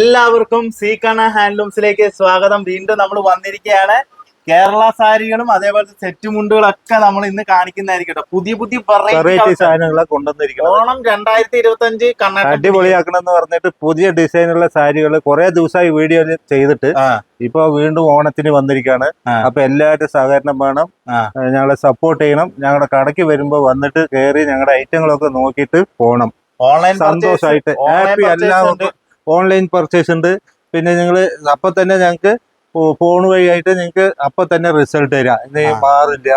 എല്ലാവർക്കും സീക്കണ ഹാൻഡ്ലൂംസിലേക്ക് സ്വാഗതം. വീണ്ടും നമ്മൾ വന്നിരിക്കുകയാണ്. കേരള സാരികളും അതേപോലെ സെറ്റ് മുണ്ടുകളൊക്കെ നമ്മൾ ഇന്ന് കാണിക്കുന്നതായിരിക്കും പുതിയ പുതിയ വെറൈറ്റി variety സാധനങ്ങളെ കൊണ്ടുവന്നിരിക്കുന്നത്. ഓണം രണ്ടായിരത്തി ഇരുപത്തി അഞ്ച് കർണാടക അടിപൊളിയാക്കണം എന്ന് പറഞ്ഞിട്ട് പുതിയ ഡിസൈനുള്ള സാരികൾ കുറെ ദിവസമായി വീഡിയോ ചെയ്തിട്ട് ഇപ്പൊ വീണ്ടും ഓണത്തിന് വന്നിരിക്കുകയാണ്. അപ്പൊ എല്ലാവരും സഹകരണം വേണം. ഞങ്ങളെ സപ്പോർട്ട് ചെയ്യണം. ഞങ്ങളുടെ കടയ്ക്ക് വരുമ്പോ വന്നിട്ട് കയറി ഞങ്ങളുടെ ഐറ്റങ്ങളൊക്കെ നോക്കിയിട്ട് പോണം. ഓൺലൈൻ സന്തോഷമായിട്ട് ഹാപ്പി എല്ലാവർക്കും ഓൺലൈൻ പർച്ചേസ് ഉണ്ട്. പിന്നെ നിങ്ങൾ അപ്പൊ തന്നെ ഞങ്ങൾക്ക് ഫോൺ വഴിയായിട്ട് നിങ്ങൾക്ക് അപ്പൊ തന്നെ റിസൾട്ട് തരാം. മാറില്ല.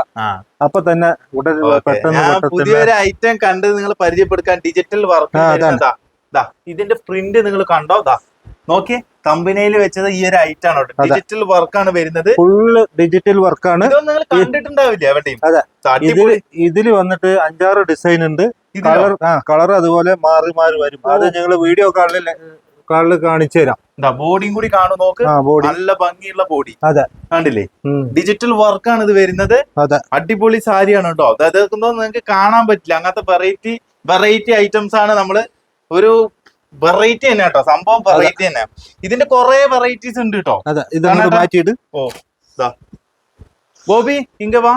അപ്പൊ തന്നെ ഉടനെ പെട്ടെന്ന് പുതിയൊരു ഐറ്റം കണ്ട് നിങ്ങൾ പരിചയപ്പെടുക്കാൻ ഡിജിറ്റൽ വർക്ക്. ഇതിന്റെ പ്രിന്റ് നിങ്ങൾ കണ്ടോ? ദാ നോക്കി. കമ്പനിയിൽ വെച്ചത് ഈ ഒരു ഐറ്റം ആണ്. ഡിജിറ്റൽ വർക്കാണ് വരുന്നത്. ഫുള്ള് ഡിജിറ്റൽ വർക്കാണ് നിങ്ങൾ കണ്ടിട്ടുണ്ടാവില്ല എവിടെയും. ഇതിൽ വന്നിട്ട് അഞ്ചാറ് ഡിസൈൻ ഉണ്ട്. കളർ ആ കളർ അതുപോലെ മാറി മാറി വരും. അത് ഞങ്ങൾ വീഡിയോ കാളിൽ കാളിൽ കാണിച്ചു തരാം ബോഡിയും കൂടി കാണു നോക്ക്. നല്ല ഭംഗിയുള്ള ബോഡി. അതെ. കണ്ടില്ലേ? ഡിജിറ്റൽ വർക്കാണ് ഇത് വരുന്നത്. അതെ. അടിപൊളി സാരിയാണ് കേട്ടോ. അതായത് നിങ്ങൾക്ക് കാണാൻ പറ്റില്ല. അങ്ങനത്തെ വെറൈറ്റി വെറൈറ്റി ഐറ്റംസ് ആണ് നമ്മൾ ഒരു വെറൈറ്റി തന്നെ കേട്ടോ. സംഭവം വെറൈറ്റി തന്നെ. ഇതിന്റെ കുറെ വെറൈറ്റീസ് ഉണ്ട് കേട്ടോ. ഇത്? മാറ്റിയിട്ട്. ഓ ദാ. ഗോപി ഇങ്ക വാ.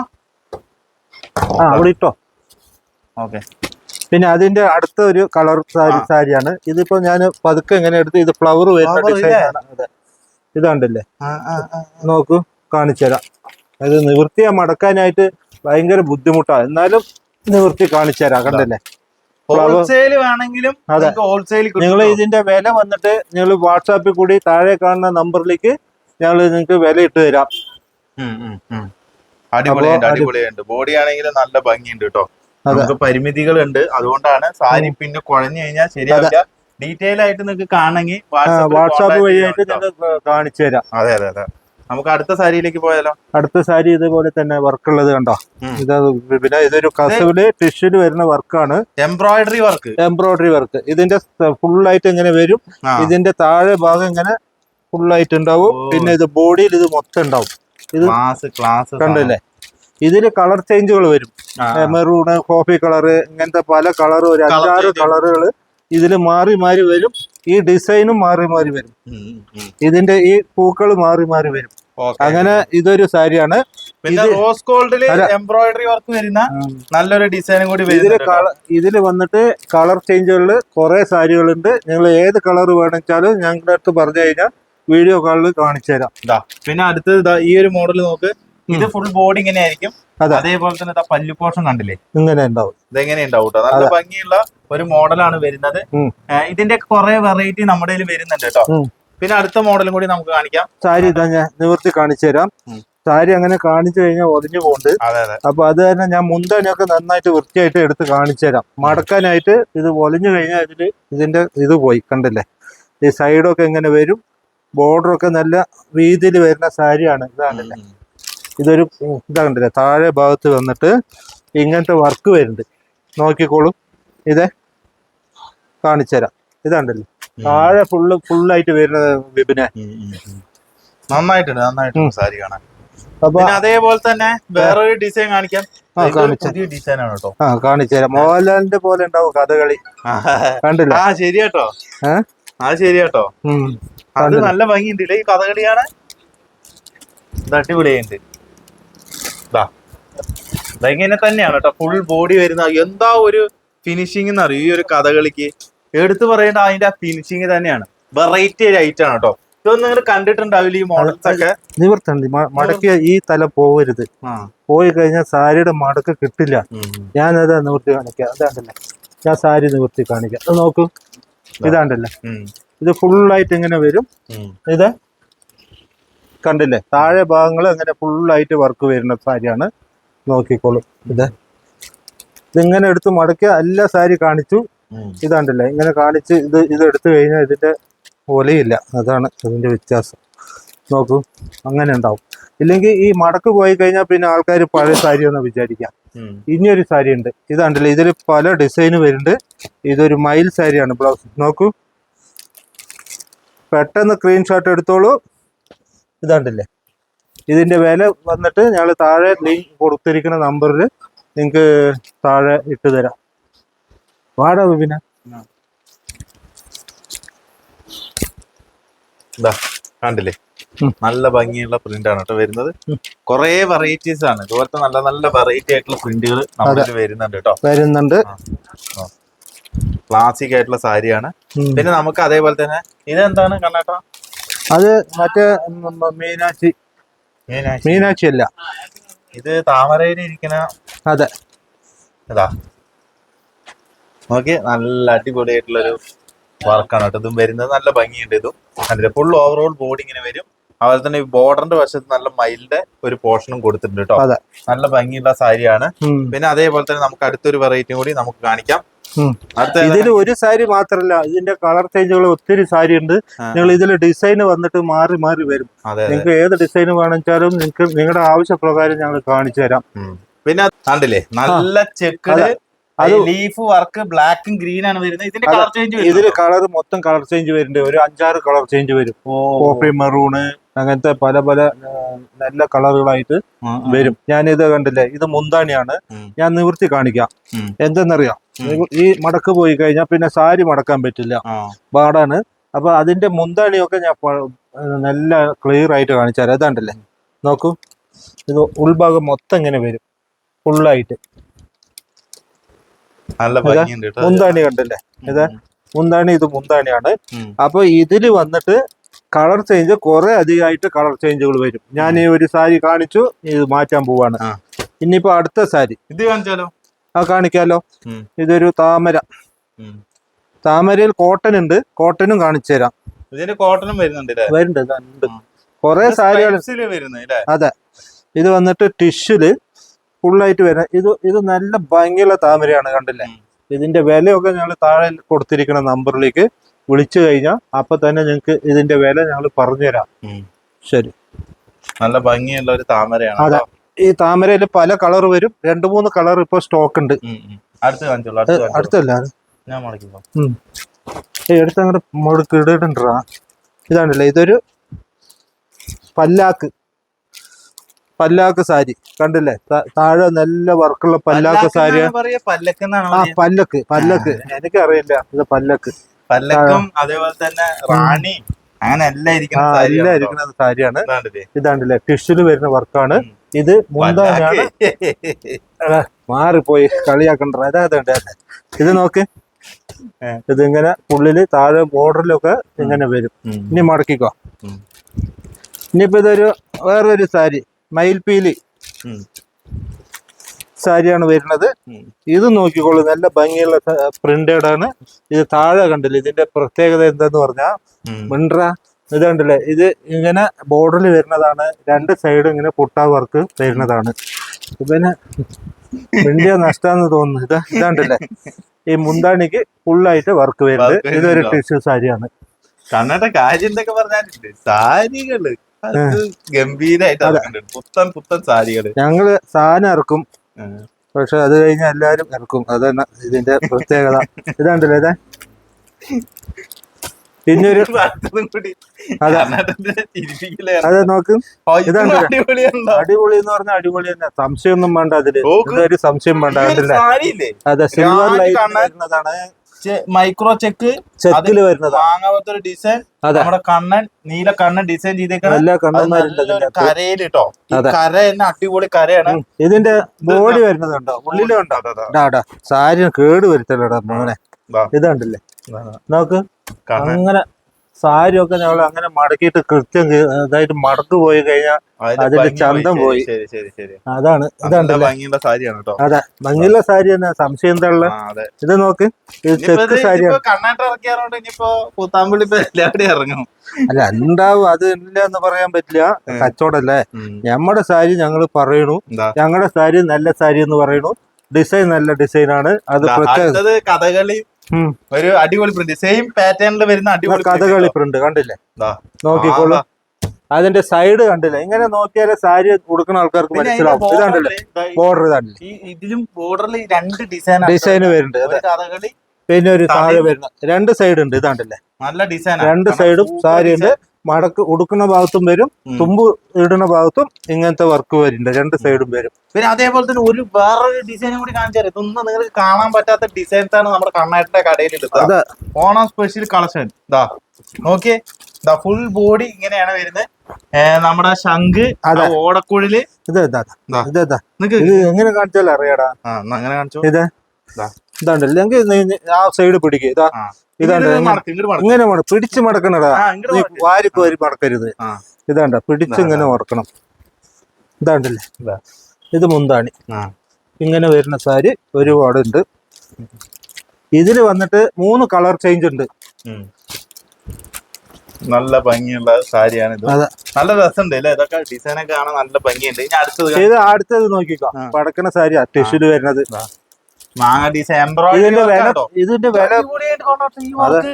ആ അവിടെ ഇട്ടോ. ഓക്കെ. പിന്നെ അതിന്റെ അടുത്ത ഒരു കളർ സാരി. സാരിയാണ്. ഇതിപ്പോ ഞാൻ പതുക്കെ എങ്ങനെ എടുത്ത് ഇത് ഫ്ലവർ വരുന്ന ഡിസൈനാണ് അതെ. ഇതാണ്ടല്ലേ നോക്കൂ കാണിച്ചു തരാം. അത് നിവൃത്തിയാ മടക്കാനായിട്ട് ഭയങ്കര ബുദ്ധിമുട്ടാണ് എന്നാലും നിവൃത്തി കാണിച്ചു തരാം കണ്ടല്ലേ? അതെ. നിങ്ങൾ ഇതിന്റെ വില വന്നിട്ട് നിങ്ങൾ വാട്സാപ്പിൽ കൂടി താഴെ കാണുന്ന നമ്പറിലേക്ക് ഞങ്ങൾ നിങ്ങൾക്ക് വില ഇട്ട് തരാം. അടിപൊളിയുണ്ട് അടിപൊളിയുണ്ട് ബോഡി ആണെങ്കിലും നല്ല ഭംഗിയുണ്ട് കേട്ടോ. നമുക്ക് പരിമിതികളുണ്ട്. അതുകൊണ്ടാണ് സാരി പിന്നെ കുഴഞ്ഞു കഴിഞ്ഞാൽ ശരിയാവില്ല. ഡീറ്റെയിൽ ആയിട്ട് നിങ്ങൾക്ക് കാണണമെങ്കിൽ വാട്സാപ്പ് വഴിയായിട്ട് ഞങ്ങൾ കാണിച്ചു തരാം. അതെ അതെ അതെ. നമുക്ക് അടുത്ത സാരിയിലേക്ക് പോയാലോ? അടുത്ത സാരി ഇതുപോലെ തന്നെ വർക്ക് ഉള്ളത് കണ്ടോ. ഇത് പിന്നെ ഇതൊരു കസവിൽ ടിഷ്യൂൽ വരുന്ന വർക്കാണ്. എംബ്രോയിഡറി വർക്ക് എംബ്രോയിഡറി വർക്ക് ഇതിന്റെ ഫുൾ ആയിട്ട് ഇങ്ങനെ വരും? ഇതിന്റെ താഴെ ഭാഗം ഇങ്ങനെ ഫുൾ ആയിട്ട് ഉണ്ടാവും പിന്നെ ഇത് ബോഡിയിൽ ഇത് മൊത്തം ഉണ്ടാവും. ഇത് ക്ലാസ് കണ്ടില്ലേ? ഇതിൽ കളർ ചേഞ്ചുകൾ വരും. മെറൂണ് കോഫി കളറ് ഇങ്ങനത്തെ പല കളർ ഒരു അഞ്ചാറ്. കളറുകൾ ഇതിൽ മാറി മാറി വരും. ഈ ഡിസൈനും മാറി മാറി വരും. ഇതിന്റെ ഈ പൂക്കൾ മാറി മാറി വരും. അങ്ങനെ ഇതൊരു സാരിയാണ്. റോസ് ഗോൾഡിൽ. എംബ്രോയിഡറി വർക്ക് വരുന്ന നല്ലൊരു ഡിസൈനും കൂടി ഇതിൽ ഇതിൽ വന്നിട്ട് കളർ ചേഞ്ചുകളിൽ കുറെ സാരികളുണ്ട്. നിങ്ങൾ ഏത് കളർ വേണമെച്ചാലും ഞങ്ങളുടെ അടുത്ത് പറഞ്ഞു കഴിഞ്ഞാൽ വീഡിയോ കോളിൽ കാണിച്ചു തരാം. പിന്നെ അടുത്തത് ഈ ഒരു മോഡൽ നോക്ക്. ഇത് ഫുൾ ബോഡി ഇങ്ങനെ ആയിരിക്കും അതേപോലെ തന്നെ പല്ലു പോർഷൻ കണ്ടില്ലേ? ഇങ്ങനെ ഉണ്ടാവും. ഇതെങ്ങനെ ഉണ്ടാവും കേട്ടോ നല്ല ഭംഗിയുള്ള ഒരു മോഡലാണ് വരുന്നത്. ഇതിന്റെ കുറെ വെറൈറ്റി നമ്മുടെ കയ്യിൽ വരുന്നുണ്ട് കേട്ടോ പിന്നെ അടുത്ത മോഡലും കൂടി നമുക്ക് കാണിക്കാം. സാരി ഇതാ ഞാൻ നിവർത്തി കാണിച്ചു തരാം. സാരി അങ്ങനെ കാണിച്ചു കഴിഞ്ഞാൽ ഒതിഞ്ഞു പോകുന്നുണ്ട് അതെ അപ്പൊ അത് തന്നെ ഞാൻ മുന്തനൊക്കെ നന്നായിട്ട് വൃത്തിയായിട്ട് എടുത്ത് കാണിച്ചു തരാം. മടക്കാനായിട്ട് ഇത് ഒലിഞ്ഞു കഴിഞ്ഞാൽ ഇതിൽ ഇതിന്റെ ഇത് പോയി കണ്ടില്ലേ? ഈ സൈഡൊക്കെ എങ്ങനെ വരും. ബോർഡറൊക്കെ നല്ല രീതിയിൽ വരുന്ന സാരിയാണ്. ഇതാണല്ലേ? ഇതൊരു ഇതാ കണ്ടില്ലേ താഴെ ഭാഗത്ത് വന്നിട്ട് ഇങ്ങനത്തെ വർക്ക് വരുന്നുണ്ട്. നോക്കിക്കോളൂ. ഇതേ കാണിച്ചു തരാം ഇതാണ്ടല്ലോ താഴെ ഫുള്ള് ഫുള്ളായിട്ട് വരുന്നത് വിപിനെ. നന്നായിട്ടുണ്ട് നന്നായിട്ടുണ്ട് സാരി കാണാൻ. അപ്പൊ അതേപോലെ തന്നെ വേറൊരു ഡിസൈൻ കാണിക്കാം. കാണിച്ചു. ഡിസൈൻ ആണ് കേട്ടോ. ആ കാണിച്ചു തരാം മോഹൻലാലിന്റെ പോലെ ഉണ്ടാവും കഥകളി. കണ്ടില്ല? ആ ശരി കേട്ടോ. ഏ? ആ ശരി കേട്ടോ. അത്? നല്ല ഭംഗിയുണ്ട് ഈ കഥകളിയാണ്. ദാ. ഇതങ്ങനെ തന്നെയാണ് കേട്ടോ ഫുൾ ബോഡി വരുന്ന എന്താ ഒരു ഫിനിഷിംഗ് എന്ന് അറിയും? ഈ ഒരു കഥകളിക്ക്. എടുത്തു പറയേണ്ട അതിന്റെ ആ ഫിനിഷിംഗ് തന്നെയാണ്. വെറൈറ്റി ഒരു ഐറ്റം ആണ് കേട്ടോ ഇതൊന്നും നിങ്ങൾ കണ്ടിട്ടുണ്ടാവില്ല ഈ മോഡൽസ് ഒക്കെ? നിവർത്തി മ- മടക്കിയ ഈ തല പോവരുത്. പോയി കഴിഞ്ഞാൽ സാരിയുടെ മടക്ക് കിട്ടില്ല. ഞാൻ അത് നിവർത്തി കാണിക്കാം. അതാണ്ടല്ലേ ഞാൻ സാരി നിവർത്തി കാണിക്കാം. അത് നോക്കൂ. ഇതാണ്ടല്ലേ. ഇത് ഫുള്ളായിട്ട് ഇങ്ങനെ വരും. ഇത് കണ്ടില്ലേ? താഴെ ഭാഗങ്ങൾ അങ്ങനെ ഫുള്ളായിട്ട് വർക്ക് വരുന്ന സാരിയാണ്. നോക്കിക്കോളൂ. ഇത് ഇതിങ്ങനെ എടുത്ത് മടക്കിയ എല്ലാ സാരി കാണിച്ചു. ഇതാണ്ടല്ല ഇങ്ങനെ കാണിച്ച് ഇത് ഇത് എടുത്തു കഴിഞ്ഞാൽ ഇതിന്റെ ഒലയില്ല. അതാണ് ഇതിന്റെ വ്യത്യാസം. നോക്കൂ അങ്ങനെ ഉണ്ടാവും. ഇല്ലെങ്കിൽ ഈ മടക്ക് പോയി കഴിഞ്ഞാൽ പിന്നെ ആൾക്കാർ പഴയ സാരി എന്ന് വിചാരിക്കാം. ഇനിയൊരു സാരി ഉണ്ട്. ഇതാണ്ടല്ലേ ഇതിൽ പല ഡിസൈൻ വരുന്നുണ്ട്. ഇതൊരു മയിൽ സാരിയാണ് ബ്ലൗസ്. നോക്കൂ. പെട്ടെന്ന് സ്ക്രീൻഷോട്ട് എടുത്തോളൂ. ഇതാണ്ടല്ലേ ഇതിന്റെ വില വന്നിട്ട് ഞങ്ങൾ താഴെ ലിങ്ക് കൊടുത്തിരിക്കുന്ന നമ്പറിൽ നിങ്ങൾക്ക് താഴെ ഇട്ട് തരാം. വാടാ വിപിന കണ്ടില്ലേ. നല്ല ഭംഗിയുള്ള പ്രിന്റ് ആണ് കേട്ടോ വരുന്നത്. കുറെ വെറൈറ്റീസ് ആണ്. ഇതുപോലത്തെ നല്ല നല്ല വെറൈറ്റി ആയിട്ടുള്ള പ്രിന്റുകൾ വരുന്നുണ്ട് കേട്ടോ. വരുന്നുണ്ട്. ക്ലാസിക് ആയിട്ടുള്ള സാരിയാണ് പിന്നെ നമുക്ക് അതേപോലെ തന്നെ ഇതെന്താണ് കണ്ണാട്ടോ? അത് മറ്റേ മീനാക്ഷി മീനാക്ഷി. അല്ല ഇത് താമരയിൽ ഇരിക്കുന്ന അതെ. അതാ നോക്കി നല്ല അടിപൊളിയായിട്ടുള്ളൊരു വർക്കാണ് കേട്ടോ. ഇതും വരുന്നത് നല്ല ഭംഗിയുണ്ട് ഇതും. അതിന്റെ ഫുൾ ഓവറോൾ ബോഡി ഇങ്ങനെ വരും. അതുപോലെ തന്നെ ഈ ബോർഡറിന്റെ വശത്ത് നല്ല മയിലിന്റെ ഒരു പോർഷനും കൊടുത്തിട്ടുണ്ട് കേട്ടോ. നല്ല ഭംഗിയുള്ള സാരിയാണ്. പിന്നെ അതേപോലെ തന്നെ നമുക്ക് അടുത്തൊരു വെറൈറ്റിയും കൂടി നമുക്ക് കാണിക്കാം. ഇതിൽ ഒരു സാരി മാത്രല്ല ഇതിന്റെ കളർ ചേഞ്ചുകൾ ഒത്തിരി സാരി ഉണ്ട് നിങ്ങൾ ഇതിൽ ഡിസൈൻ വന്നിട്ട് മാറി മാറി വരും. നിങ്ങൾക്ക് ഏത് ഡിസൈൻ വേണമെച്ചാലും നിങ്ങൾക്ക് നിങ്ങളുടെ ആവശ്യപ്രകാരം ഞങ്ങൾ കാണിച്ചു തരാം. പിന്നെ കണ്ടില്ലേ നല്ല ചെക്ക് അത്. ലീഫ് വർക്ക് ബ്ലാക്കും ഗ്രീൻ ആണ് വരുന്നത്. ഇതിന്റെ കളർ ചേഞ്ച് ഇതിൽ കളർ മൊത്തം കളർ ചേഞ്ച് വരുന്നുണ്ട്. ഒരു അഞ്ചാറ് കളർ ചേഞ്ച് വരും. കോഫി മെറൂണ് അങ്ങനത്തെ പല പല നല്ല കളറുകളായിട്ട് വരും. ഞാൻ ഇത് കണ്ടില്ലേ ഇത് മുന്താണിയാണ്. ഞാൻ നിവൃത്തി കാണിക്കാം. എന്തെന്നറിയാം. ഈ മടക്ക് പോയി കഴിഞ്ഞാൽ പിന്നെ സാരി മടക്കാൻ പറ്റില്ല. പാടാണ് അപ്പൊ അതിന്റെ മുന്താണിയൊക്കെ ഞാൻ നല്ല ക്ലിയർ ആയിട്ട് കാണിച്ചാൽ ഏതാണ്ടല്ലേ നോക്കൂ. ഇത് ഉൾഭാഗം മൊത്തം ഇങ്ങനെ വരും. ഫുള്ളായിട്ട്. മുന്താണി കണ്ടല്ലേ? ഇത് മുന്താണി ഇത് മുന്താണിയാണ്. അപ്പൊ ഇതിൽ വന്നിട്ട് കളർ ചേഞ്ച് കുറെ അധികമായിട്ട് കളർ ചേഞ്ചുകൾ വരും. ഞാൻ ഈ ഒരു സാരി കാണിച്ചു ഇത് മാറ്റാൻ പോവാണ്. ഇനിയിപ്പോ അടുത്ത സാരി. ഇത് കാണിച്ചാലോ? ആ കാണിക്കാലോ. ഇതൊരു താമര. താമരയിൽ കോട്ടൺ ഉണ്ട്. കോട്ടനും കാണിച്ചു തരാം. ഇതിന്റെ കോട്ടനും വരുന്നുണ്ട് വരുന്നുണ്ട് കൊറേ സാരികൾ അതെ. ഇത് വന്നിട്ട് ടിഷ്യൂൽ ഫുള്ളായിട്ട് വരുന്നത്. ഇത് ഇത് നല്ല ഭംഗിയുള്ള താമരയാണ് കണ്ടില്ലേ? ഇതിന്റെ വിലയൊക്കെ ഞങ്ങൾ താഴെ കൊടുത്തിരിക്കുന്ന നമ്പറിലേക്ക് വിളിച്ചു കഴിഞ്ഞാൽ അപ്പൊ തന്നെ നിങ്ങൾക്ക് ഇതിന്റെ വില ഞങ്ങൾ പറഞ്ഞുതരാം. ശരി. നല്ല ഭംഗിയുള്ള ഒരു താമരയാണ് അതെ. ഈ താമരയിൽ പല കളർ വരും. രണ്ട് മൂന്ന് കളർ ഇപ്പൊ സ്റ്റോക്ക് ഉണ്ട്. അടുത്തല്ല. എടുത്ത് അങ്ങോട്ട് മുഴുക്ക് ഇടണ്ടാ ഇതാണല്ലേ ഇതൊരു പല്ലാക്ക്. പല്ലാക്ക് സാരി. കണ്ടില്ലേ? താഴെ നല്ല വർക്കുള്ള പല്ലാക്ക് സാരി പല്ലക്ക് ആ പല്ലക്ക് എനിക്ക് അറിയില്ല ഇത് പല്ലക്ക്. പല്ലക്കും അതേപോലെ തന്നെ റാണി അങ്ങനെ എല്ലാം ഇരിക്കുന്ന സാരിയാണ്. ഇതാണ്ടല്ലേ ടിഷ്യൂൽ വരുന്ന വർക്കാണ്. ഇത് മുന്താനാണ്. മാറിപ്പോയി കളിയാക്കണ്ട. അതാ അതെ ഇത് നോക്ക്. ഇതിങ്ങനെ ഉള്ളിൽ താഴെ ബോർഡറിലൊക്കെ ഇങ്ങനെ വരും. ഇനി മടക്കിക്കോ. ഇനിയിപ്പോ ഇതൊരു വേറൊരു സാരി മയിൽപീലി. സാരിയാണ് വരുന്നത്. ഇത് നോക്കിക്കോളൂ നല്ല ഭംഗിയുള്ള പ്രിന്റഡ് ആണ്. ഇത് താഴെ കണ്ടില്ല ഇതിന്റെ പ്രത്യേകത എന്താന്ന് പറഞ്ഞാൽ ഉം. മിണ്ട്ര ഇത് കണ്ടില്ലേ? ഇത് ഇങ്ങനെ ബോർഡറിൽ വരുന്നതാണ്. രണ്ട് സൈഡും ഇങ്ങനെ പുട്ട വർക്ക് വരുന്നതാണ്. പിന്നെ വലിയ നഷ്ടാന്ന് തോന്നുന്നു. ഇത് ഇതാണ്ടല്ലേ ഈ മുന്താണിക്ക് ഫുള്ളായിട്ട് വർക്ക് വരുന്നത്. ഇതൊരു ടിഷ്യൂ സാരിയാണ്. കണ്ണട കാര്യം എന്തൊക്കെ പറഞ്ഞാലുണ്ട്. സാരികൾ. ഗംഭീരായിട്ട് ഇറക്കുന്നുണ്ട്. പുത്തൻ പുത്തൻ സാരികൾ. ഞങ്ങൾ സാധനം ഇറക്കും. പക്ഷെ അത് കഴിഞ്ഞാൽ എല്ലാരും ഇറക്കും. അതന്നെ ഇതിന്റെ പ്രത്യേകത. ഇതാണ്ടല്ലേ ഇതാ? പിന്നെ ഒരു അതെ. നോക്ക്. ഇതാണ്. അടിപൊളി എന്ന് പറഞ്ഞാൽ അടിപൊളി തന്നെ. സംശയമൊന്നും വേണ്ട അതിൽ. ഒരു സംശയം വേണ്ട അതില്ല അതെ സിൽവർ ലൈറ്റ് വരുന്നതാണ്. Micro check. ചെക്കിൽ വരുന്നതാണ് വാങ്ങാത്ത ഒരു ഡിസൈൻ അതെ. നമ്മുടെ കണ്ണൻ നീല കണ്ണൻ ഡിസൈൻ അതിന്റെ അകത്ത്. കേട്ടോ കര തന്നെ അടിപൊളി കരയാണ്. ഇതിന്റെ ബോഡി വരുന്നതുണ്ടോ? ഉള്ളിലുണ്ടോ ഡാടാ സാരി കേട് വരുത്തല്ലോ മോനെ. ഇതുണ്ടല്ലേ. നോക്ക് അങ്ങനെ സാരിയൊക്കെ ഒക്കെ ഞങ്ങൾ അങ്ങനെ മടക്കിയിട്ട് കൃത്യം ഇതായിട്ട് അതായത് മടക്ക് പോയി കഴിഞ്ഞാൽ അതിന്റെ ചന്തം പോയി. അതാണ് ഇതാണ് ഭംഗിയുള്ള സാരിയാണ് കേട്ടോ അതെ ഭംഗിയുള്ള സാരി തന്നെ സംശയം എന്താ ഇത് നോക്ക് ഇത് ചെക്ക് സാരിയാണ്. ഇനിയിപ്പോ കണ്ണാട്ട് ഇറക്കിയാറോണ്ട് ഇനിയിപ്പോ കൂത്താമ്പള്ളി എല്ലാവരും ഇറങ്ങും. അല്ല ഉണ്ടാവും അത് ഇല്ല എന്ന് പറയാൻ പറ്റില്ല. കച്ചവടല്ലേ? ഞമ്മടെ സാരി ഞങ്ങൾ പറയണു. ഞങ്ങളുടെ സാരി നല്ല സാരി എന്ന് പറയണു. ഡിസൈൻ നല്ല ഡിസൈൻ ആണ്. അത് കഥകളി. ഒരു അടിപൊളി പ്രിന്റ് സെയിം പാറ്റേണിൽ വരുന്ന അടിപൊളി കഥകളി. പ്രിന്റ് കണ്ടില്ലേ. നോക്കിക്കോളൂ. അതിന്റെ സൈഡ് കണ്ടില്ല? ഇങ്ങനെ നോക്കിയാലേ സാരി കൊടുക്കുന്ന ആൾക്കാർക്ക് മനസ്സിലാവും. ഇതാണ്ടല്ലേ ബോർഡർ ഇതാണ്ടല്ലേ ഇതിലും ബോർഡറിൽ രണ്ട് ഡിസൈൻ ഡിസൈൻ വരുന്നുണ്ട് പിന്നെ ഒരു താഴെ വരുന്ന. രണ്ട് സൈഡ് ഉണ്ട് ഇതാണ്ടല്ലേ നല്ല ഡിസൈൻ രണ്ട് സൈഡും സാരി ഉണ്ട്. മടക്ക് ഒടുക്കുന്ന ഭാഗത്തും വരും തുമ്പ് ഇടുന്ന ഭാഗത്തും ഇങ്ങനത്തെ വർക്ക് വരുന്നുണ്ട്. രണ്ട് സൈഡും വരും. പിന്നെ അതേപോലെ തന്നെ ഒരു വേറൊരു ഡിസൈനും കൂടി കാണിച്ചു തരാം ഇതൊന്നും നിങ്ങൾക്ക് കാണാൻ പറ്റാത്ത ഡിസൈൻസ് ആണ് നമ്മുടെ കണ്ണാട്ടിന്റെ കടയിൽ ഓണം സ്പെഷ്യൽ കളക്ഷൻ ഇതാ നോക്കിയേ. ദാ ഫുൾ ബോഡി ഇങ്ങനെയാണ് വരുന്നത്. നമ്മുടെ ശംഖ് അതെ. ഓടക്കുഴിൽ. ഓടക്കുഴൽ ഇത്. ഇതാ എങ്ങനെ കാണിച്ചാലും അറിയാടാ. അങ്ങനെ കാണിച്ചു. ഇത് എങ്കിൽ ആ സൈഡ് പിടിക്കുക ഇതാ. ഇതാണ്ട് ഇങ്ങനെ- പിടിച്ച് മടക്കണടാ നീ. വാരിക്ക് വാരി മടക്കരുത്. ഇതാണ്ട പിടിച്ച് ഇങ്ങനെ മടക്കണം. ഇതാണ്ടല്ലേ. ഇത്. മുന്താണി. ഇങ്ങനെ വരുന്ന സാരി ഒരുപാടുണ്ട്. ഇതിൽ വന്നിട്ട് മൂന്ന് കളർ ചേഞ്ച് ഉണ്ട്. നല്ല ഭംഗിയുള്ള സാരിയാണ് ഇത്. നല്ല രസമുണ്ട് അല്ലേ? ഇതൊക്കെ ഡിസൈനൊക്കെ കാണാൻ നല്ല ഭംഗിയുണ്ട്. ഇനി അടുത്തത് ഇത് അടുത്തത് നോക്കിക്കോ. പടക്കണ സാരി ടിഷ്യൂൽ വരുന്നത്. മാങ്ങ ഡിസൈൻ എംബ്രോയിഡറി ഇതിന്റെ വില ഇതിന്റെ വില അതെ.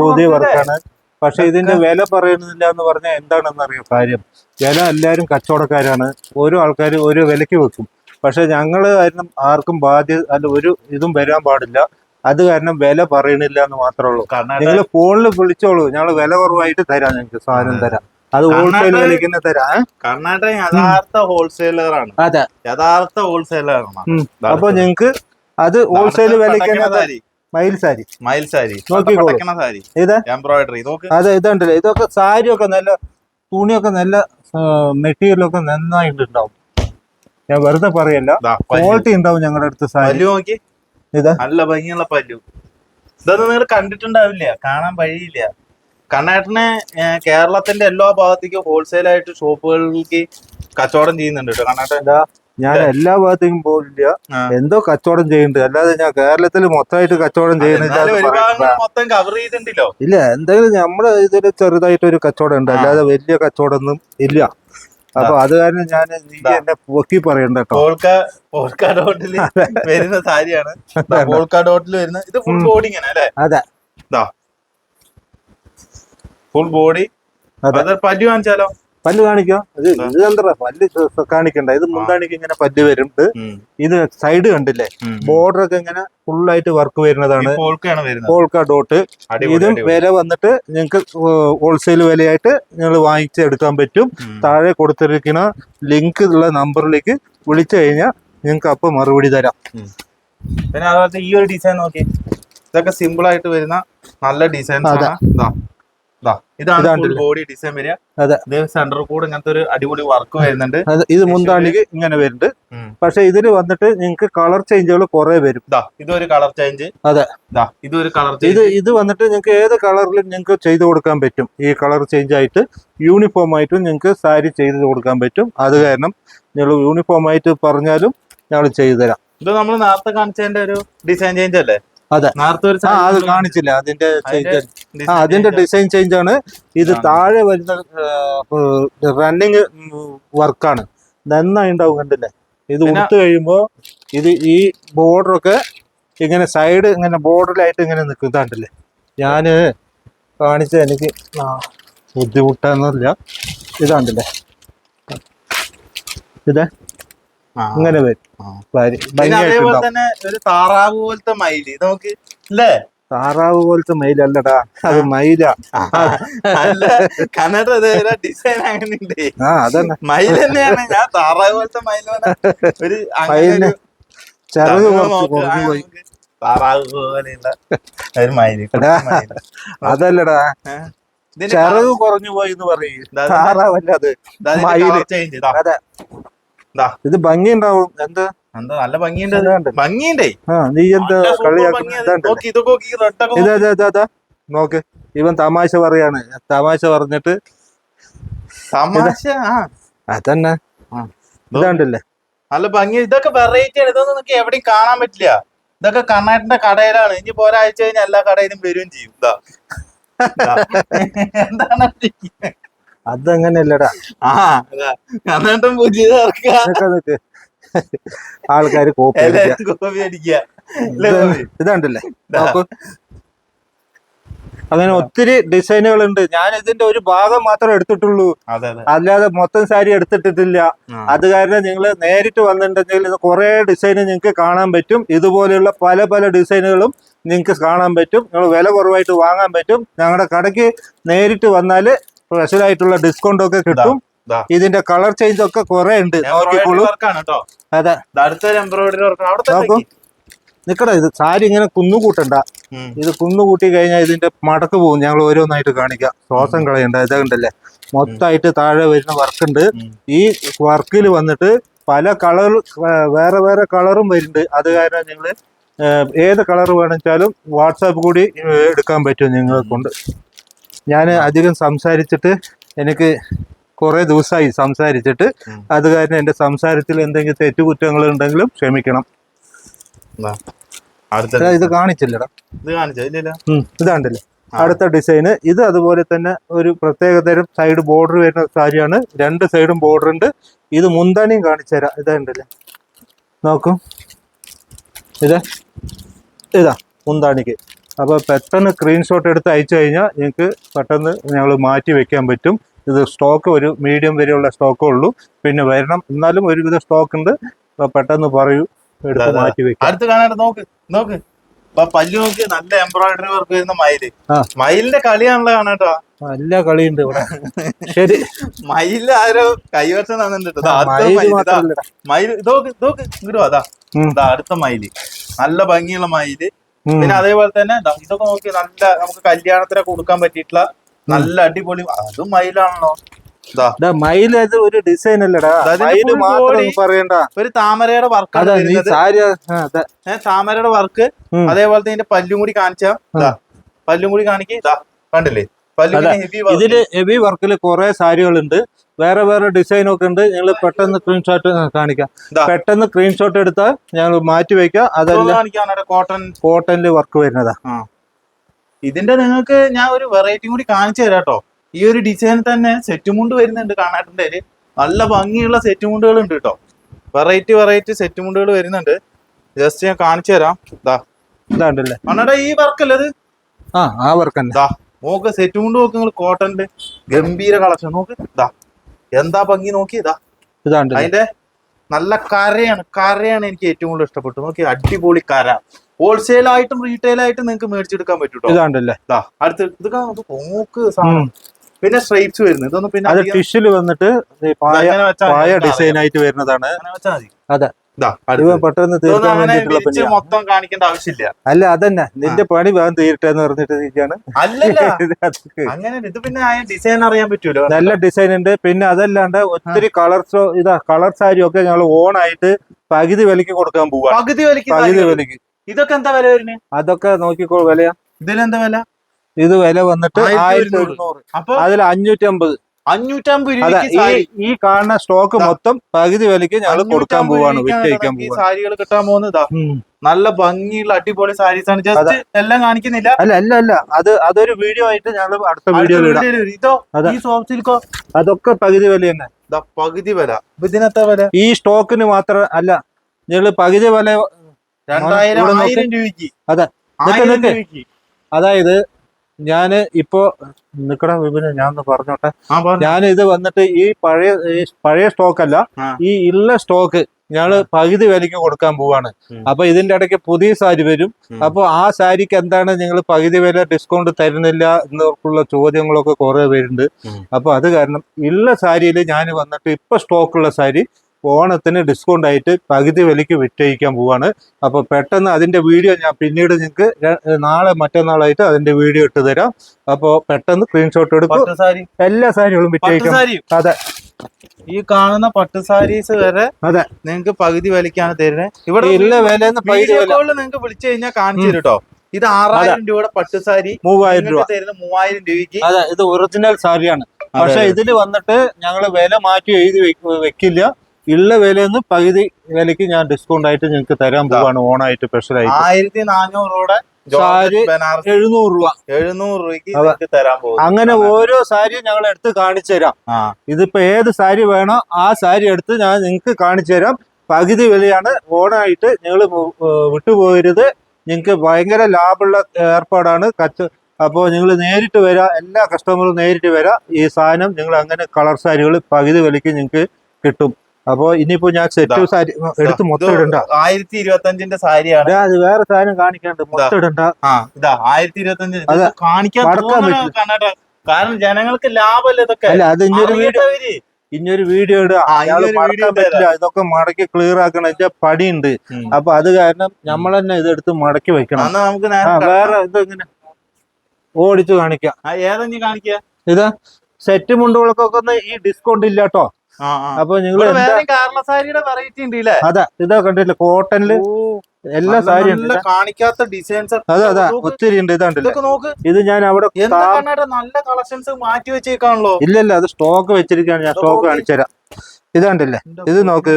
പുതിയ വർക്കാണ്. പക്ഷെ ഇതിന്റെ വില പറയുന്നില്ല എന്ന് പറഞ്ഞാൽ എന്താണെന്ന് അറിയാം കാര്യം? വില എല്ലാവരും കച്ചവടക്കാരാണ്. ഓരോ ആൾക്കാർ ഓരോ വിലയ്ക്ക് വെക്കും. പക്ഷെ ഞങ്ങൾ കാരണം ആർക്കും ബാധ്യത അല്ല ഒരു ഇതും വരാൻ പാടില്ല. അത് കാരണം വില പറയണില്ല എന്ന് മാത്രമേ ഉള്ളൂ കർണാടക നിങ്ങൾ ഫോണിൽ വിളിച്ചോളൂ. ഞങ്ങൾ വില കുറവായിട്ട് തരാം ഞങ്ങൾക്ക് സാധനം തരാം. അത് ഹോൾസെയിൽ വിളിക്കുന്ന വിലയ്ക്ക് തന്നെ തരാം? കർണാടക യഥാർത്ഥ ഹോൾസെയിലറാണ് അതെ. യഥാർത്ഥ ഹോൾസെയിലർ ആണ്. ഉം. അപ്പൊ ഞങ്ങൾക്ക് അത് ഹോൾസെയിൽ വിലയ്ക്ക് മയിൽ സാരി. മയിൽ സാരി. സാരി. ഇത് എംബ്രോയിഡറി. അതെ ഇതുണ്ടല്ലോ. ഇതൊക്കെ സാരി ഒക്കെ നല്ല തുണിയൊക്കെ നല്ല മെറ്റീരിയലൊക്കെ നന്നായിട്ട് ഉണ്ടാവും ഞാൻ വെറുതെ പറയല്ല. ക്വാളിറ്റി ഉണ്ടാവും ഞങ്ങളുടെ അടുത്ത് സാരി. നോക്കി. ഇതാ നല്ല ഭംഗിയുള്ള പല്ലു. ഇതൊന്നും നിങ്ങൾ കണ്ടിട്ടുണ്ടാവില്ല. കാണാൻ വഴിയില്ല. കർണാടകനെ കേരളത്തിന്റെ എല്ലാ ഭാഗത്തേക്കും ഹോൾസെയിൽ ആയിട്ട് ഷോപ്പുകളിലേക്ക് കച്ചവടം ചെയ്യുന്നുണ്ട് കേട്ടോ ഇതാ ഞാൻ എല്ലാ ഭാഗത്തേക്കും പോകില്ല എന്തോ കച്ചവടം ചെയ്യുന്നുണ്ട്. അല്ലാതെ ഞാൻ കേരളത്തിൽ മൊത്തമായിട്ട് കച്ചവടം ചെയ്യുന്നില്ല ഇല്ല എന്തെങ്കിലും നമ്മുടെ ഇതിൽ ചെറുതായിട്ട് ഒരു കച്ചവടം ഉണ്ട്. അല്ലാതെ വലിയ കച്ചവടം ഒന്നും ഇല്ല. അപ്പൊ അത് കാരണം ഞാൻ നീ. എന്നെ പൊക്കി പറയണ്ട വരുന്ന സാരിയാണ്. ഡോട്ടിൽ വരുന്ന ഇത് ഫുൾ. ബോഡി അല്ലേ? അതെ. ഫുൾ ബോഡി പല്ലു കാണിച്ചാലോ? പല്ല് കാണിക്കോ? ഇത്. ഇത് എന്താ? പല്ല് കാണിക്കണ്ട. ഇത് മുന്താണിക്ക് ഇങ്ങനെ പല്ല് വരുന്നുണ്ട്. ഇത് സൈഡ് കണ്ടില്ലേ? ബോർഡർ ഒക്കെ ഇങ്ങനെ ഫുൾ ആയിട്ട് വർക്ക് വരുന്നതാണ്. പോൾക്ക ഡോട്ട് ഇതും. വില വന്നിട്ട് നിങ്ങൾക്ക് ഹോൾസെയിൽ വിലയായിട്ട് നിങ്ങൾ വാങ്ങിച്ചെടുക്കാൻ പറ്റും. താഴെ കൊടുത്തിരിക്കുന്ന ലിങ്ക് ഉള്ള നമ്പറിലേക്ക് വിളിച്ചു കഴിഞ്ഞാൽ നിങ്ങൾക്ക് അപ്പൊ മറുപടി തരാം. പിന്നെ അതുപോലത്തെ ഈ ഒരു ഡിസൈൻ നോക്കി. ഇതൊക്കെ സിമ്പിൾ ആയിട്ട് വരുന്ന നല്ല ഡിസൈൻസ് ആണ്. ഇതാ. ഇതാണ് ബോഡി ഡിസൈൻ വരിക. അതെ. ഇത് സെന്റർ കൂടെ ഇങ്ങനത്തെ ഒരു അടിപൊളി വർക്ക് വരുന്നുണ്ട്. ഇത് മുന്താണിക്ക് ഇങ്ങനെ വരുന്നുണ്ട്. പക്ഷെ ഇതിന് വന്നിട്ട് നിങ്ങൾക്ക് കളർ ചേഞ്ചുകൾ കുറെ വരും. ഇത് ഇതൊരു കളർ ചേഞ്ച് അതെ. ഇത് ഇതൊരു കളർ ഇത് ചേഞ്ച് ഇത് വന്നിട്ട് നിങ്ങൾക്ക് ഏത് കളറിലും നിങ്ങൾക്ക് ചെയ്തു കൊടുക്കാൻ പറ്റും. ഈ കളർ ചേഞ്ച് ആയിട്ട് യൂണിഫോം ആയിട്ടും നിങ്ങൾക്ക് സാരി ചെയ്ത് കൊടുക്കാൻ പറ്റും. അത് കാരണം നിങ്ങൾ യൂണിഫോം ആയിട്ട് പറഞ്ഞാലും ഞങ്ങൾ ചെയ്തു തരാം. ഇത് നമ്മൾ നേരത്തെ കാണിച്ചതിന്റെ ഒരു ഡിസൈൻ ചേഞ്ച് അല്ലേ? അതെ. ആ അത് കാണിച്ചില്ല. അതിന്റെ ആ അതിന്റെ ഡിസൈൻ ചേഞ്ച് ആണ്. ഇത്. താഴെ വരുന്ന റണ്ണിങ് വർക്കാണ് നന്നായി ഉണ്ടാവും കണ്ടില്ലേ? ഇത് ഉടുത്തു കഴിയുമ്പോ ഇത് ഈ ബോർഡർ ഒക്കെ ഇങ്ങനെ സൈഡ് ഇങ്ങനെ ബോർഡറിലായിട്ട് ഇങ്ങനെ നിൽക്കും കണ്ടില്ലേ? ഞാൻ കാണിച്ച എനിക്ക് ബുദ്ധിമുട്ടാന്നല്ല ഇതാണ്ടല്ലേ ഇത് ആ. ഇങ്ങനെ വരും. അതേപോലെ തന്നെ ഒരു താറാവ് പോലത്തെ മയിൽ. നമുക്ക് അല്ലേ താറാവ് പോലത്തെ മയിലല്ലടാ. അത് മയില. കന്നഡ ഡിസൈൻ അങ്ങനെ ആ അതന്നെ. മയിൽ തന്നെയാണ്. ഞാൻ താറാവ് പോലത്തെ മയിൽ പറഞ്ഞ ഒരു അങ്ങനെ മയിലിന് ചെറുത് കുറച്ച് പോയി. താറാവ് പോലെയുള്ള ഒരു മയിൽ. അതല്ലടാ. ചെറുത് കുറഞ്ഞു പോയി എന്ന് പറയും. താറാവല്ല അത്. മയിൽ. അതെ. ഇത് ഭംഗി ഉണ്ടാവും എന്താ? എന്താ നല്ല ഭംഗിയുണ്ട്. ഭംഗിയുണ്ടേ? നീ എന്താ കളിയാക്കി നോക്ക്, ഇവൻ തമാശ പറയാണ്. തമാശ പറഞ്ഞിട്ട് തമാശ? അതന്നെ. ഇതാണ്ടല്ലേ നല്ല ഭംഗി. ഇതൊക്കെ വെറൈറ്റി ആണ്. ഇതൊന്നും നിങ്ങൾക്ക് എവിടെയും കാണാൻ പറ്റില്ല. ഇതൊക്കെ കണ്ണാട്ടിന്റെ കടയിലാണ്. ഇനി പോരാഴ്ച ഒരാഴ്ച കഴിഞ്ഞാൽ എല്ലാ കടയിലും വരും ചെയ്യും. എന്താണ്? അതങ്ങനെയല്ലടാ. ആ ആൾക്കാര് കോപ്പി? ഇതാണ്ടല്ലേ ഇതാ. അങ്ങനെ ഒത്തിരി ഡിസൈനുകൾ ഉണ്ട് ഞാൻ ഇതിന്റെ ഒരു ഭാഗം മാത്രമേ എടുത്തിട്ടുള്ളൂ. അല്ലാതെ മൊത്തം സാരി എടുത്തിട്ടിട്ടില്ല. അത് കാരണം നിങ്ങൾ നേരിട്ട് വന്നിട്ടുണ്ടെങ്കിൽ കുറെ കുറേ ഡിസൈൻ നിങ്ങൾക്ക് കാണാൻ പറ്റും. ഇതുപോലെയുള്ള പല പല ഡിസൈനുകളും നിങ്ങൾക്ക് കാണാൻ പറ്റും. നിങ്ങൾ വില കുറവായിട്ട് വാങ്ങാൻ പറ്റും. ഞങ്ങളുടെ കടയ്ക്ക് നേരിട്ട് വന്നാൽ സ്പെഷ്യൽ ആയിട്ടുള്ള ഡിസ്കൗണ്ട് ഒക്കെ കിട്ടും. ഇതിന്റെ കളർ ചേഞ്ച് ഒക്കെ കുറെ ഉണ്ട്. നോക്കിക്കോളൂ അതെ. നോക്കൂ. നിക്കടാ ഇത് സാരി ഇങ്ങനെ കുന്നുകൂട്ടണ്ട ഇത് കുന്നുകൂട്ടി കഴിഞ്ഞാൽ ഇതിന്റെ മടക്ക് പോകും. ഞങ്ങൾ ഓരോന്നായിട്ട് കാണിക്കാം. ശ്വാസം കളയണ്ട. ഇതുണ്ടല്ലേ മൊത്തമായിട്ട് താഴെ വരുന്ന വർക്ക് ഉണ്ട്. ഈ വർക്കിൽ വന്നിട്ട് പല കളർ വേറെ വേറെ കളറും വരുന്നുണ്ട്. അത് കാരണം നിങ്ങൾ ഏത് കളർ വേണമെച്ചാലും വാട്സാപ്പ് കൂടി എടുക്കാൻ പറ്റും നിങ്ങളെ കൊണ്ട് ഞാൻ അധികം സംസാരിച്ചിട്ട് എനിക്ക് കുറേ ദിവസമായി സംസാരിച്ചിട്ട്. അത് കാരണം എന്റെ സംസാരത്തിൽ എന്തെങ്കിലും തെറ്റുകുറ്റങ്ങൾ ഉണ്ടെങ്കിലും ക്ഷമിക്കണം. ഇത് കാണിച്ചില്ലടാ. ഇത് ഇതാണ്ടല്ലേ അടുത്ത ഡിസൈന് ഇത് അതുപോലെ തന്നെ ഒരു പ്രത്യേക തരം സൈഡ് ബോർഡർ വരുന്ന സാരിയാണ്. രണ്ട് സൈഡും ബോർഡർ ഉണ്ട്. ഇത് മുന്താനിയും കാണിച്ചു തരാം. ഇതാണ്ടല്ലേ നോക്കൂ. ഇത്. ഇതാ മുന്താണിക്ക് അപ്പോൾ പെട്ടെന്ന് സ്ക്രീൻഷോട്ട് എടുത്ത് അയച്ചു കഴിഞ്ഞാൽ നിങ്ങൾക്ക് പെട്ടെന്ന് ഞങ്ങൾ മാറ്റി വെക്കാൻ പറ്റും. ഇത് സ്റ്റോക്ക് ഒരു മീഡിയം വരെയുള്ള സ്റ്റോക്കേ ഉള്ളൂ. പിന്നെ വരണം. എന്നാലും ഒരുവിധ സ്റ്റോക്ക് ഉണ്ട്. അപ്പോൾ പെട്ടെന്ന് പറയൂ. എടുത്ത്. മാറ്റി വെക്കാം. അടുത്ത് കാണാൻ നോക്ക് നോക്ക്. പല്ലു നോക്കി നല്ല എംബ്രോയിഡറി വർക്ക് വരുന്ന മയിൽ. മയിലിന്റെ കളിയാണല്ലോ കാണാട്ടോ എല്ലാ കളിയുണ്ട് ഇവിടെ. ശരി. മയിൽ ആരോ കൈവശം തന്നിട്ടുണ്ട് മയിൽ ഇതോക്ക് ഇതോക്ക് ഇങ്ങോട്ട് അതാ അടുത്ത മയിൽ. നല്ല ഭംഗിയുള്ള മയിൽ. പിന്നെ അതേപോലെ തന്നെ ഇതൊക്കെ നോക്കി നല്ല നമുക്ക് കല്യാണത്തിനൊക്കെ കൊടുക്കാൻ പറ്റിയിട്ടുള്ള നല്ല അടിപൊളി അതും മയിലാണല്ലോ. മയിലത് ഒരു ഡിസൈൻ അല്ലടാ. മയിൽ മാത്രം പറയണ്ട. ഒരു താമരയുടെ വർക്ക്. താമരയുടെ വർക്ക് അതേപോലെ തന്നെ പല്ലും കൂടി കാണിച്ചാ. പല്ലും കൂടി കാണിക്കേ. കണ്ടില്ലേ? ഇതിൽ ഹെവി വർക്കിൽ കുറെ സാരികളുണ്ട്. വേറെ വേറെ ഡിസൈനൊക്കെ ഉണ്ട്. ഞങ്ങൾ പെട്ടെന്ന് സ്ക്രീൻഷോട്ട് കാണിക്കാം. ഇതാ. പെട്ടെന്ന് സ്ക്രീൻഷോട്ട് എടുത്താൽ ഞങ്ങൾ മാറ്റി വെക്കാം. അതല്ല കോട്ടൺ കോട്ടണിൽ വർക്ക് വരുന്നതാ. ഇതിന്റെ നിങ്ങൾക്ക് ഞാൻ ഒരു വെറൈറ്റി കൂടി കാണിച്ചു തരാം കേട്ടോ. ഈ ഒരു ഡിസൈൻ തന്നെ സെറ്റ് മുണ്ട് വരുന്നുണ്ട് കാണാട്ടുണ്ടേൽ നല്ല ഭംഗിയുള്ള സെറ്റ് മുണ്ടുകൾ ഉണ്ട് കേട്ടോ. വെറൈറ്റി വെറൈറ്റി സെറ്റ് മുണ്ടുകൾ വരുന്നുണ്ട്. ജസ്റ്റ് ഞാൻ കാണിച്ചു തരാം. ഇതാ ഇതാണ്ടല്ലേ? അണ്ണാ ഈ വർക്കല്ലേ ഇത്? ആ ആ വർക്ക് തന്നെ. നോക്ക് സെറ്റ് മുണ്ട് നോക്ക് നിങ്ങൾ കോട്ടന്റെ ഗംഭീര കളക്ഷൻ നോക്ക്. ദാ. എന്താ ഭംഗി നോക്കിയതാ. ഇതാണ്ടല്ലേ അതിന്റെ നല്ല കരയാണ് കരയാണ് എനിക്ക് ഏറ്റവും കൂടുതൽ ഇഷ്ടപ്പെട്ടു നോക്കി അടിപൊളി കര. ഹോൾസെയിൽ ആയിട്ടും റീറ്റെയിൽ ആയിട്ടും നിങ്ങൾക്ക് മേടിച്ചെടുക്കാൻ പറ്റൂട്ടോ? ഇതാണ്ടല്ലേ. അടുത്ത് ഇത് നോക്ക് സാധനം. പിന്നെ സ്ട്രൈപ്സ് വരുന്നു. ഇതൊന്നും പിന്നെ ടിഷ്യൂൽ വന്നിട്ട് പായ ഡിസൈൻ ആയിട്ട് വരുന്നതാണ്. അതെ. പെട്ടെന്ന് തീർക്കാൻ വേണ്ടിയിട്ടുള്ള പണിയാ. മൊത്തം കാണിക്കേണ്ട ആവശ്യമില്ല. അല്ല അതന്നെ. നിന്റെ പണി വേഗം തീരട്ടെ എന്ന് പറഞ്ഞിട്ട് ഇരിക്കാണ്. അങ്ങനെ ഇത് പിന്നെ ഡിസൈൻ അറിയാൻ പറ്റൂലോ? നല്ല ഡിസൈൻ ഉണ്ട്. പിന്നെ അതല്ലാണ്ട് ഒത്തിരി കളർ ഇതാ കളർ സാരി ഒക്കെ ഞങ്ങൾ ഓൺ ആയിട്ട് പകുതി വിലക്ക് കൊടുക്കാൻ പോവാ. പകുതി വിലക്ക് പകുതി. വിലക്ക് ഇതൊക്കെ എന്താ വില വരുന്നത് അതൊക്കെ നോക്കിക്കോ വിലയാ. ഇതിലെന്താ വില? ഇത് വില വന്നിട്ട് ആയിരത്തി. ഒരുന്നൂറ്. അതിൽ അഞ്ഞൂറ്റി അമ്പത് അഞ്ഞൂറ്റമ്പത് രൂപ ഈ കാണുന്ന സ്റ്റോക്ക്. മൊത്തം പകുതി വിലക്ക് ഞങ്ങൾ കൊടുക്കാൻ പോവാണ് വിറ്റഴിക്കാൻ പോവാണ്. സാരികൾ കിട്ടാൻ പോകുന്നതാ. നല്ല ഭംഗിയുള്ള അടിപൊളി സാരീസ് ആണ്. ജസ്റ്റ് എല്ലാം കാണിക്കുന്നില്ല. അല്ല അല്ല അല്ല. അത് അതൊരു വീഡിയോ ആയിട്ട് ഞങ്ങൾ അടുത്ത വീഡിയോ ഇതോ ഈ സോഫ്റ്റ് സിൽക്കോ അതൊക്കെ പകുതി വില തന്നെ. പകുതി വില. ഇതിനത്തെ വില? ഈ സ്റ്റോക്കിന് മാത്രം അല്ല ഞങ്ങൾ പകുതി വില രണ്ടായിരം രൂപക്ക് ആയിരം രൂപയ്ക്ക്. അതെ. അതായത് ഞാൻ ഇപ്പോ നിക്കട വിപിന് ഞാൻ ഒന്ന് പറഞ്ഞോട്ടെ ഞാൻ ഇത് വന്നിട്ട് ഈ പഴയ പഴയ സ്റ്റോക്ക് അല്ല ഈ ഉള്ള സ്റ്റോക്ക് ഞങ്ങൾ പകുതി വിലയ്ക്ക് കൊടുക്കാൻ പോവാണ്. അപ്പൊ ഇതിന്റെ ഇടയ്ക്ക് പുതിയ സാരി വരും. അപ്പൊ ആ സാരിക്ക് എന്താണ് നിങ്ങൾ പകുതി വില ഡിസ്കൗണ്ട് തരുന്നില്ല എന്നൊക്കെയുള്ള ചോദ്യങ്ങളൊക്കെ കുറെ പേരുണ്ട്. അപ്പൊ അത് കാരണം ഉള്ള സാരിയിൽ ഞാൻ വന്നിട്ട് ഇപ്പൊ സ്റ്റോക്കുള്ള സാരി ഓണത്തിന് ഡിസ്കൗണ്ട് ആയിട്ട് പകുതി വിലയ്ക്ക് വിറ്റഴിക്കാൻ പോവാണ്. അപ്പോൾ പെട്ടെന്ന് അതിന്റെ വീഡിയോ ഞാൻ പിന്നീട് നിങ്ങൾക്ക് നാളെ മറ്റന്നാളായിട്ട് അതിന്റെ വീഡിയോ ഇട്ട് തരാം. അപ്പോൾ പെട്ടെന്ന് സ്ക്രീൻഷോട്ട് എടുക്കും എല്ലാ സാരികളും വിറ്റഴിക്കും. അതെ. ഈ കാണുന്ന പട്ട് സാരീസ് വരെ അതെ. നിങ്ങൾക്ക് പകുതി വിലക്കാണ് തരുന്നത് ഇവിടെ ഇല്ല വില. നിങ്ങൾക്ക് വിളിച്ചു കഴിഞ്ഞാൽ കാണിച്ചു കേട്ടോ ഇത് ആറായിരം രൂപയുടെ പട്ട് സാരി. മൂവായിരം രൂപ. തരുന്ന മൂവായിരം രൂപയ്ക്ക്. അതെ ഇത് ഒറിജിനൽ സാരിയാണ്. പക്ഷെ. ഇതിൽ വന്നിട്ട് ഞങ്ങൾ വില മാറ്റി എഴുതി വെക്കില്ല. ഉള്ള വിലന്ന് പകുതി വിലക്ക് ഞാൻ ഡിസ്കൗണ്ട് ആയിട്ട് നിങ്ങൾക്ക് തരാൻ. പോവാണ്. ഓണായിട്ട് സ്പെഷ്യൽ ആയിട്ട്. ആയിരത്തി നാനൂറ് രൂപയുടെ സാരി എഴുന്നൂറ് രൂപ. എഴുന്നൂറ് രൂപയ്ക്ക് തരാൻ പോകും അങ്ങനെ ഓരോ സാരിയും ഞങ്ങൾ എടുത്ത് കാണിച്ചു തരാം. ഇതിപ്പോ ഏത് സാരി വേണോ ആ സാരി എടുത്ത് ഞാൻ നിങ്ങൾക്ക് കാണിച്ചു തരാം. പകുതി വിലയാണ് ഓണായിട്ട് നിങ്ങൾ വിട്ടുപോയരുത് നിങ്ങൾക്ക് ഭയങ്കര ലാഭമുള്ള ഏർപ്പാടാണ്. കച്ച അപ്പോൾ നിങ്ങൾ നേരിട്ട് വരാം എല്ലാ കസ്റ്റമറും നേരിട്ട് വരാം. ഈ സാധനം നിങ്ങൾ അങ്ങനെ കളർ സാരികൾ പകുതി വിലയ്ക്ക് നിങ്ങൾക്ക് കിട്ടും. അപ്പോൾ ഇനിയിപ്പോ ഞാൻ സെറ്റ് സാരി എടുത്ത് മൊത്തം ഇടണ്ട. ആയിരത്തി ഇരുപത്തി അഞ്ചിന്റെ സാരിയാണ് അത് വേറെ സാധനം കാണിക്കാണ്ട് മൊത്തം ഇടണ്ട. ഇതാ. ആയിരത്തി ഇരുപത്തി അഞ്ച്. കാണിക്കാൻ കാരണം ജനങ്ങൾക്ക് ലാഭമല്ല ഇതൊക്കെ? അല്ല അത് ഇനി വീഡിയോ ഇനിയൊരു വീഡിയോ ഇടുക പറ്റില്ല. ഇതൊക്കെ മടക്കി ക്ലിയർ ആക്കണം. പണിയുണ്ട്. അപ്പൊ അത് കാരണം നമ്മൾ തന്നെ ഇതെടുത്ത് മടക്കി വെക്കണം. നമുക്ക് വേറെ ഇത് ഇങ്ങനെ ഓടിച്ചു കാണിക്കാം. ഏതാ കാണിക്കുക ഇതാ. സെറ്റ് മുണ്ടുകൾക്കൊക്കെ ഒന്ന് ഈ ഡിസ്കൗണ്ട് ഇല്ല കേട്ടോ ആ ആ അപ്പൊ നിങ്ങൾ അതെ ഇതാ കണ്ടില്ല കോട്ടണിൽ എല്ലാ സാരി കാണിക്കാത്ത ഡിസൈൻസ് അതെ അതെ ഒത്തിരി ഉണ്ട് ഇതാണ്ട് നോക്ക്. ഇത് ഞാൻ അവിടെ നല്ല കളക്ഷൻസ് മാറ്റി വെച്ചേക്കാണല്ലോ. ഇല്ലല്ല ഇല്ല അത് സ്റ്റോക്ക് വെച്ചിരിക്കാണ് ഞാൻ സ്റ്റോക്ക് കാണിച്ചുതരാം. കാണിച്ചു തരാം ഇതാണ്ടില്ലേ ഇത് നോക്ക്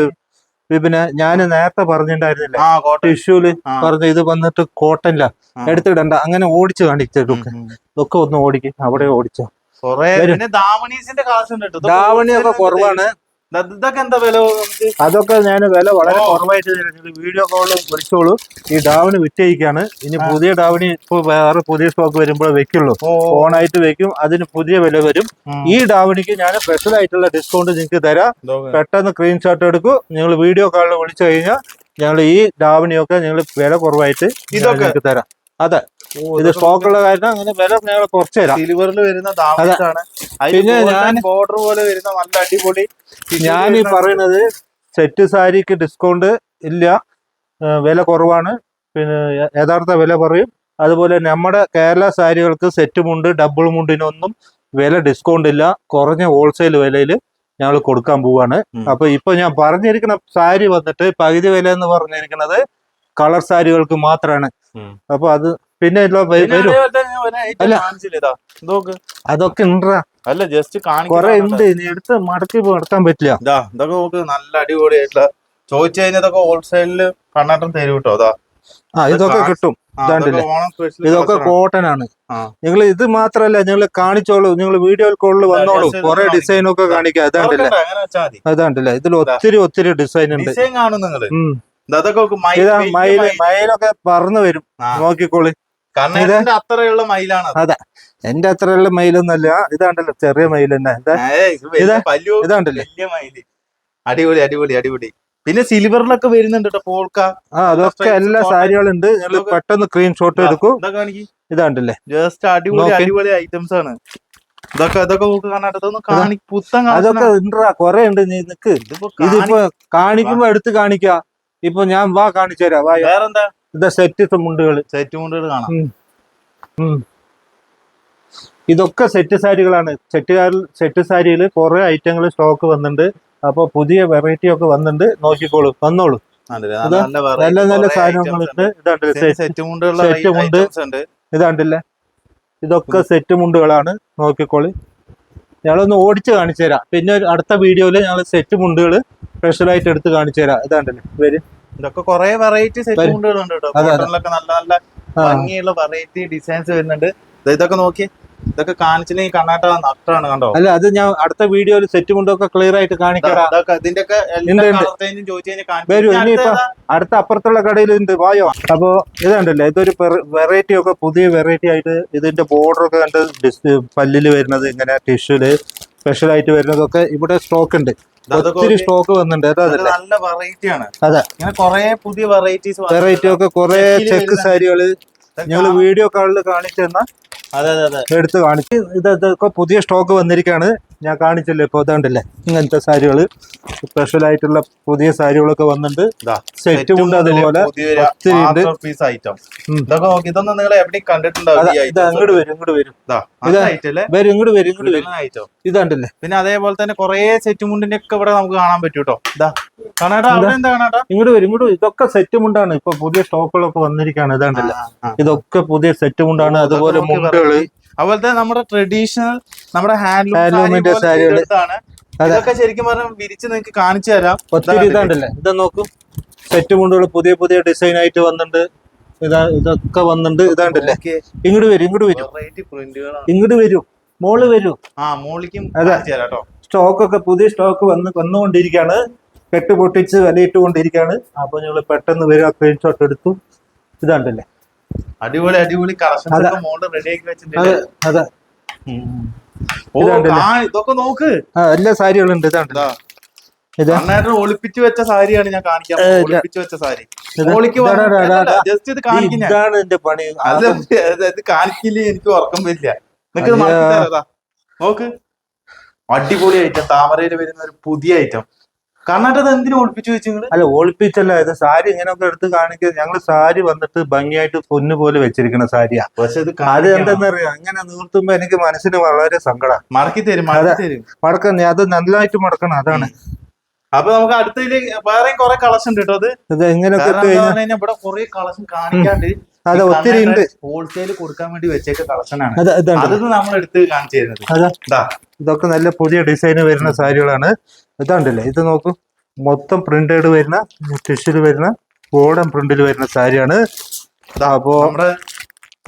പിന്നെ ഞാൻ നേരത്തെ പറഞ്ഞിട്ടുണ്ടായിരുന്നില്ല? ടിഷ്യൂൽ. പറഞ്ഞ ഇത് വന്നിട്ട് കോട്ടനില്ല ആ. എടുത്തിടണ്ട. അങ്ങനെ ഓടിച്ചു കാണിച്ചതൊക്കെ ഉം, ഉം. ഒന്ന് ഓടിക്കും. അവിടെ ഓടിച്ചോ. Wholesale കുറവാണ്. അതൊക്കെ ഞാൻ വില വളരെ. കുറവായിട്ട് തരാം നിങ്ങൾ വീഡിയോ കോൾ വിളിച്ചോളൂ. ഈ ഡാവണി വിറ്റയിക്കാണ് ഇനി. പുതിയ ഡാവണി ഇപ്പൊ വേറെ പുതിയ സ്റ്റോക്ക് വരുമ്പോൾ വെക്കുള്ളൂ. ഓണായിട്ട് വെക്കും അതിന് പുതിയ വില വരും. ഈ ഡാവണിക്ക് ഞാൻ സ്പെഷ്യൽ ആയിട്ടുള്ള ഡിസ്കൗണ്ട് നിങ്ങൾക്ക് തരാം. പെട്ടെന്ന് സ്ക്രീൻഷോട്ട് എടുക്കൂ. നിങ്ങൾ വീഡിയോ കോളിൽ വിളിച്ചു കഴിഞ്ഞാൽ ഞങ്ങൾ ഈ ഡാവണിയൊക്കെ ഞങ്ങൾ വില കുറവായിട്ട് ഇതൊക്കെ? തരാം. ഓ, ഇത് സ്റ്റോക്ക് ഉള്ള കാരണം അങ്ങനെ വില ഞങ്ങൾ കുറച്ച് തരാം. സിൽവറിൽ വരുന്ന പിന്നെ ഞാൻ- ബോർഡർ പോലെ വരുന്ന നല്ല അടിപൊളി ഞാൻ ഈ പറയുന്നത് സെറ്റ് സാരിക്ക് ഡിസ്കൗണ്ട് ഇല്ല. വില കുറവാണ്. പിന്നെ യഥാർത്ഥ വില പറയും. അതുപോലെ നമ്മുടെ കേരള സാരികൾക്ക് സെറ്റ് മുണ്ട് ഡബിൾ മുണ്ടിനൊന്നും വില ഡിസ്കൗണ്ട് ഇല്ല. കുറഞ്ഞ ഹോൾസെയിൽ വിലയിൽ ഞങ്ങൾ കൊടുക്കാൻ പോവാണ്. അപ്പൊ ഇപ്പൊ ഞാൻ പറഞ്ഞിരിക്കുന്ന സാരി വന്നിട്ട് പകുതി വില എന്ന് പറഞ്ഞിരിക്കുന്നത് കളർ സാരികൾക്ക് മാത്രമാണ്. അപ്പൊ അത് പിന്നെ അല്ല. അതൊക്കെ ഉണ്ടാ അല്ല ജസ്റ്റ് കൊറേ ഉണ്ട് ഇനി എടുത്ത് മടക്കി നടത്താൻ പറ്റില്ല. ഇതാ ഇതൊക്കെ നോക്ക് നല്ല അടിപൊളിയായിട്ടുള്ള ചോദിച്ചു കഴിഞ്ഞാൽ ഇതൊക്കെ ഹോൾസെയിലിൽ കണ്ണാട്ടം തരും കേട്ടോ അതാ ആ ഇതൊക്കെ കിട്ടും? ഇതൊക്കെ കോട്ടൺ ആണ്. നിങ്ങൾ ഇത് മാത്രല്ല നിങ്ങൾ കാണിച്ചോളൂ. നിങ്ങൾ വീഡിയോ കോളിൽ വന്നോളൂ. കൊറേ ഡിസൈനൊക്കെ കാണിക്കാം. ഡിസൈൻ ഒക്കെ കാണിക്കാം. അതാണ്ടല്ലേ അതാണ്ടല്ലേ ഇതിൽ ഒത്തിരി ഒത്തിരി ഡിസൈൻ ഉണ്ട്. അതൊക്കെ മയിൽ മയിലൊക്കെ പറന്നു വരും. നോക്കിക്കോളി. കാരണം അത്രയുള്ള മയിലാണ് അതെ. എന്റെ അത്രയുള്ള മയിലൊന്നല്ല ഇതാണ്ടല്ലോ ചെറിയ മയിൽ തന്നെ. ഇതാണ്ടല്ലേ. അടിപൊളി അടിപൊളി അടിപൊളി. പിന്നെ സിൽവറിലൊക്കെ വരുന്നുണ്ട് കേട്ടോ പോൾക്ക. ആ അതൊക്കെ എല്ലാ സാരികളുണ്ട്. ഉണ്ട് പെട്ടെന്ന് സ്ക്രീൻഷോട്ട് എടുക്കും. ഇതാണ്ടല്ലേ. ജസ്റ്റ് അടിപൊളി അടിപൊളി ഐറ്റംസ് ആണ്. ഇതൊക്കെ കാണി പുത്തൻ അതൊക്കെ ഉണ്ടാ കൊറേ ഉണ്ട് നിക്ക്. ഇതിപ്പോ കാണിക്കുമ്പോ എടുത്ത് കാണിക്കാ. ഇപ്പൊ ഞാൻ വാ കാണിച്ചു തരാം വാ വേറെന്താ? ഇതാ സെറ്റ് മുണ്ടുകൾ സെറ്റ് മുണ്ടുകൾ കാണാം. ഇതൊക്കെ സെറ്റ് സാരികളാണ്. സെറ്റ് സെറ്റ് സാരിയിൽ കുറെ ഐറ്റങ്ങൾ സ്റ്റോക്ക് വന്നിട്ടുണ്ട് അപ്പൊ പുതിയ വെറൈറ്റി ഒക്കെ വന്നിട്ടുണ്ട് നോക്കിക്കോളൂ. വന്നോളൂ. നല്ല നല്ല സാധനങ്ങളുണ്ട് ഇതാണ്ട് സെറ്റ് മുണ്ട്. ഇതാണ്ടില്ലേ? ഇതൊക്കെ സെറ്റ് മുണ്ടുകളാണ്. നോക്കിക്കോളി. ഞങ്ങളൊന്ന് ഓടിച്ച് കാണിച്ചു തരാം. പിന്നെ അടുത്ത വീഡിയോയിൽ ഞങ്ങൾ സെറ്റ് മുണ്ടുകൾ സ്പെഷ്യലായിട്ട് എടുത്ത് കാണിച്ചു തരാം. ഇതാണ്ടല്ലേ? വരും ഇതൊക്കെ കുറെ വെറൈറ്റി സെറ്റ് മുണ്ടുകളുണ്ട് മുണ്ടുകൾ ഉണ്ട് കേട്ടോ നല്ല നല്ല ഭംഗിയുള്ള വെറൈറ്റി ഡിസൈൻസ് വരുന്നുണ്ട്. ഇതൊക്കെ നോക്കി. ഇതൊക്കെ കാണിച്ചില്ലെങ്കിൽ കണ്ണാട്ട നഷ്ടമാണ് കണ്ടോ? അല്ല അത് ഞാൻ അടുത്ത വീഡിയോയിൽ സെറ്റ് ഒക്കെ ക്ലിയർ ആയിട്ട് കാണിച്ചു ഇനിയിപ്പോ- അടുത്ത അപ്പുറത്തുള്ള കടയിൽ ഉണ്ട് വായോ. അപ്പോ ഇതുണ്ടല്ലേ ഇതൊരു വെറൈറ്റി ഒക്കെ പുതിയ വെറൈറ്റി ആയിട്ട് ഇതിന്റെ ബോർഡർ ഒക്കെ കണ്ട് പല്ലിൽ പല്ലിൽ വരുന്നത് ഇങ്ങനെ ടിഷ്യൂൽ സ്പെഷ്യൽ ആയിട്ട് വരുന്നതൊക്കെ ഇവിടെ സ്റ്റോക്ക് ഉണ്ട് ഒത്തിരി. സ്റ്റോക്ക് വന്നിട്ടുണ്ട് നല്ല വെറൈറ്റി ആണ്. അതെ. ഇങ്ങനെ കൊറേ പുതിയ വെറൈറ്റീസ് വെറൈറ്റി ഒക്കെ കുറെ ചെക്ക് സാരികൾ ഞങ്ങൾ വീഡിയോ കാളിൽ കാണിച്ചു എടുത്ത് കാണിച്ച് ഇത് ഇതൊക്കെ പുതിയ സ്റ്റോക്ക് വന്നിരിക്കുകയാണ് ഞാൻ കാണിച്ചില്ലേ ഇപ്പൊ അതുകൊണ്ടല്ലേ ഇങ്ങനത്തെ സാരികൾ സ്പെഷ്യൽ ആയിട്ടുള്ള പുതിയ സാരികളൊക്കെ വന്നിട്ടുണ്ട്. സെറ്റും ഉണ്ട് അതുപോലെ പീസ് ഐറ്റം ഉം. ഇതൊക്കെ നോക്കി ഇതൊന്നും നിങ്ങൾ എവിടെ കണ്ടിട്ടുണ്ടാവും വരും ഇങ്ങോട്ട് വരും. വരും ഇങ്ങോട്ട് വരും ഇങ്ങോട്ട് വരും. ഇതാണ്ടല്ലേ? പിന്നെ അതേപോലെ തന്നെ കൊറേ സെറ്റ് മുണ്ടിന്റെ ഒക്കെ ഇവിടെ നമുക്ക് കാണാൻ പറ്റും കേട്ടോ ഇങ്ങോട്ട് വരും ഇങ്ങോട്ട് ഇതൊക്കെ സെറ്റ് മുണ്ടാണ്. ഇപ്പൊ പുതിയ സ്റ്റോക്കുകളൊക്കെ വന്നിരിക്കുകയാണ് ഇതാണ്ടല്ലേ? ഇതൊക്കെ പുതിയ സെറ്റ് മുണ്ടാണ്. അതുപോലെ മുണ്ടുകൾ അതുപോലെ തന്നെ നമ്മുടെ ട്രഡീഷണൽ നമ്മുടെ ഹാൻഡ്ലൂം ഹാൻഡ്ലൂമിന്റെ സാരികൾ. സാരികളാണ്. ഇതൊക്കെ ശരിക്കും പറഞ്ഞാൽ വിരിച്ച് നിങ്ങൾക്ക് കാണിച്ചു തരാം. ഒത്തിരി ഇതാ ഇതാണ്ടല്ലേ? ഇത് നോക്കും. സെറ്റ് കൊണ്ടുള്ള പുതിയ പുതിയ ഡിസൈൻ ആയിട്ട് വന്നിട്ടുണ്ട്. ഇതാ ഇതൊക്കെ വന്നിട്ടുണ്ട്. ഇതാണ്ടല്ലേ. ഇങ്ങോട്ട് വരും ഇങ്ങോട്ട് വരും. ഇങ്ങോട്ട് വരും. മോൾ വരും. ആ മോളിക്കും അതെ. സ്റ്റോക്ക് ഒക്കെ പുതിയ സ്റ്റോക്ക് വന്ന് വന്നുകൊണ്ടിരിക്കുകയാണ് കെട്ട് പൊട്ടിച്ച് വിലയിട്ടുകൊണ്ടിരിക്കാണ്. അപ്പൊ നിങ്ങൾ പെട്ടെന്ന് വരിക സ്ക്രീൻഷോട്ട് എടുത്തു. ഇതാണ്ടല്ലേ? അടിപൊളി അടിപൊളി കളക്ഷൻ മോണ്ട് ഒക്കെ മോളിൽ റെഡി ആക്കി അതെ വെച്ചിട്ടുണ്ട് അതെ ഓ? ഇതൊക്കെ നോക്ക്. എല്ലാ സാരികളും ഇതാണ്ട്. ഇതാ. ഇതാ. നന്നായിട്ട് ഒളിപ്പിച്ചു വെച്ച സാരിയാണ് ഞാൻ കാണിക്കാൻ ഒളിപ്പിച്ചു വെച്ച സാരി. ജസ്റ്റ് ഇത് എന്റെ പണി. അത് ഇത് കാണിക്കില്ലേ എനിക്ക് ഉറക്കം വരില്ല. നിനക്ക്. മടക്കി നോക്ക്. അടിപൊളി ഐറ്റം താമരയിൽ വരുന്ന ഒരു പുതിയ ഐറ്റം കർണാടക എന്തിനു ഒളിപ്പിച്ചു വെച്ചു അല്ല ഒളിപ്പിച്ചല്ല. ഇത് സാരി ഇങ്ങനെയൊക്കെ എടുത്ത് കാണിക്കുക ഞങ്ങൾ സാരി വന്നിട്ട് ഭംഗിയായിട്ട് പൊന്നു പോലെ വെച്ചിരിക്കുന്ന സാരിയാ. പക്ഷെ ഇത് അത്. എന്തെന്നറിയാം? അങ്ങനെ നീർത്തുമ്പോ എനിക്ക് മനസ്സിന് വളരെ സങ്കടം. മടക്കി തരും മടക്കി തരും. മടക്കണം അത് നല്ലതായിട്ട് മടക്കണം അതാണ്. അപ്പൊ നമുക്ക് അടുത്തതിൽ വേറെയും കുറെ കളക്ഷൻ ഉണ്ട് കേട്ടോ അത്. ഇത് ഇവിടെ കുറെ കളക്ഷൻ കാണിക്കാണ്ട് അത് ഒത്തിരി ഉണ്ട്. ഹോൾസെയിൽ കൊടുക്കാൻ വേണ്ടി വെച്ചേക്ക കളക്ഷനാണ്. അതൊന്നും നമ്മൾ എടുത്ത് കാണിച്ചിരുന്നത് അതാ. ഇതൊക്കെ നല്ല പുതിയ ഡിസൈന് വരുന്ന സാരികളാണ്. ഇതാണ്ടല്ലേ ഇത് നോക്കൂ. മൊത്തം പ്രിന്റഡ് വരുന്ന ടിഷ്യൂൽ വരുന്ന ഗോൾഡൻ പ്രിന്റിൽ വരുന്ന സാരിയാണ്. ഇതാ അപ്പോ നമ്മുടെ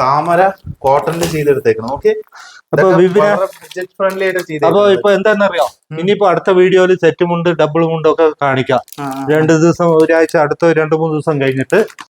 താമര കോട്ടണിൽ ചെയ്തെടുത്തേക്കണം. ഓക്കെ അപ്പൊ അപ്പൊ ഇപ്പൊ എന്താണെന്നറിയോ? ഇനിയിപ്പോ അടുത്ത വീഡിയോയിൽ സെറ്റ് മുണ്ട് ഡബിൾ മുണ്ടും ഒക്കെ കാണിക്കാം. രണ്ട് ദിവസം ഒരാഴ്ച അടുത്ത രണ്ട് മൂന്ന് ദിവസം കഴിഞ്ഞിട്ട്